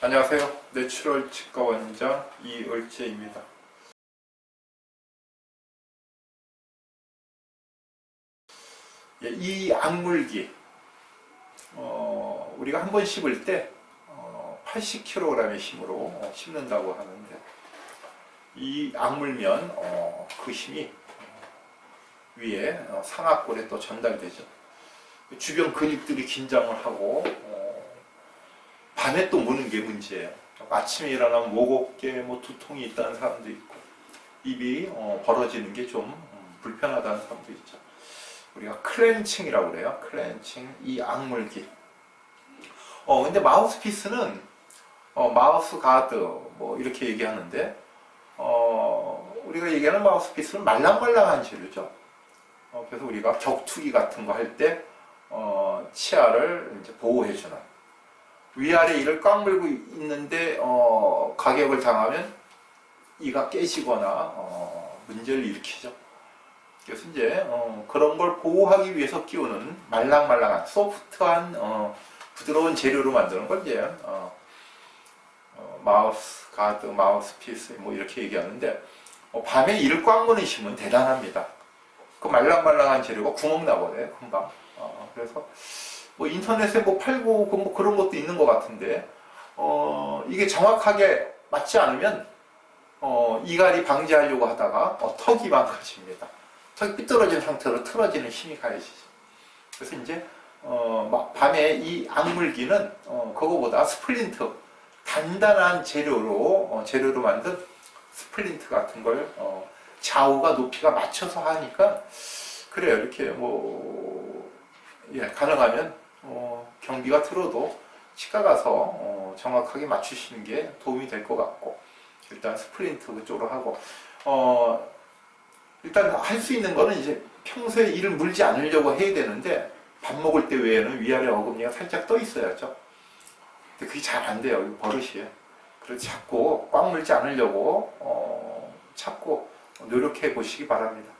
안녕하세요. 내추럴 치과 원장 이을재입니다. 예, 이 악물기, 어, 우리가 한 번 씹을 때 어, 80kg의 힘으로 어, 씹는다고 하는데 이 악물면 어, 그 힘이 위에 어, 상악골에 또 전달되죠. 주변 근육들이 긴장을 하고 어, 밤에 또 무는 게 문제예요. 아침에 일어나면 목 어깨 뭐 두통이 있다는 사람도 있고 입이 어, 벌어지는 게 좀 불편하다는 사람도 있죠. 우리가 클렌칭이라고 그래요. 클렌칭 이 악물기. 어 근데 마우스피스는 어, 마우스 가드 뭐 이렇게 얘기하는데 어 우리가 얘기하는 마우스피스는 말랑말랑한 재료죠. 어, 그래서 우리가 격투기 같은 거 할때 어, 치아를 이제 보호해주는 위아래 이를 꽉 물고 있는데 어, 가격을 당하면 이가 깨지거나 어, 문제를 일으키죠. 그래서 이제 어, 그런 걸 보호하기 위해서 끼우는 말랑말랑한 소프트한 어, 부드러운 재료로 만드는 걸 이제 어, 어, 마우스 가드, 마우스 피스 뭐 이렇게 얘기하는데 어, 밤에 이를 꽉 무는 힘은 대단합니다. 그 말랑말랑한 재료가 구멍 나버려요 금방. 어, 그래서 뭐 인터넷에 뭐 팔고 그뭐 그런 것도 있는 것 같은데 어, 이게 정확하게 맞지 않으면 어, 이갈이 방지하려고 하다가 어, 턱이 망가집니다. 턱이 삐뚤어진 상태로 틀어지는 힘이 가해지죠. 그래서 이제 어, 막 밤에 이 악물기는 어, 그거보다 스플린트 단단한 재료로 어, 재료로 만든 스플린트 같은 걸 어, 좌우가 높이가 맞춰서 하니까 그래요 이렇게 뭐 예, 가능하면 어, 경비가 들어도 치과 가서 어, 정확하게 맞추시는 게 도움이 될 것 같고 일단 스플린트 그쪽으로 하고 어, 일단 할 수 있는 거는 이제 평소에 이를 물지 않으려고 해야 되는데 밥 먹을 때 외에는 위아래 어금니가 살짝 떠 있어야죠. 근데 그게 잘 안 돼요. 버릇이에요. 그래서 자꾸 꽉 물지 않으려고 어, 찾고 노력해 보시기 바랍니다.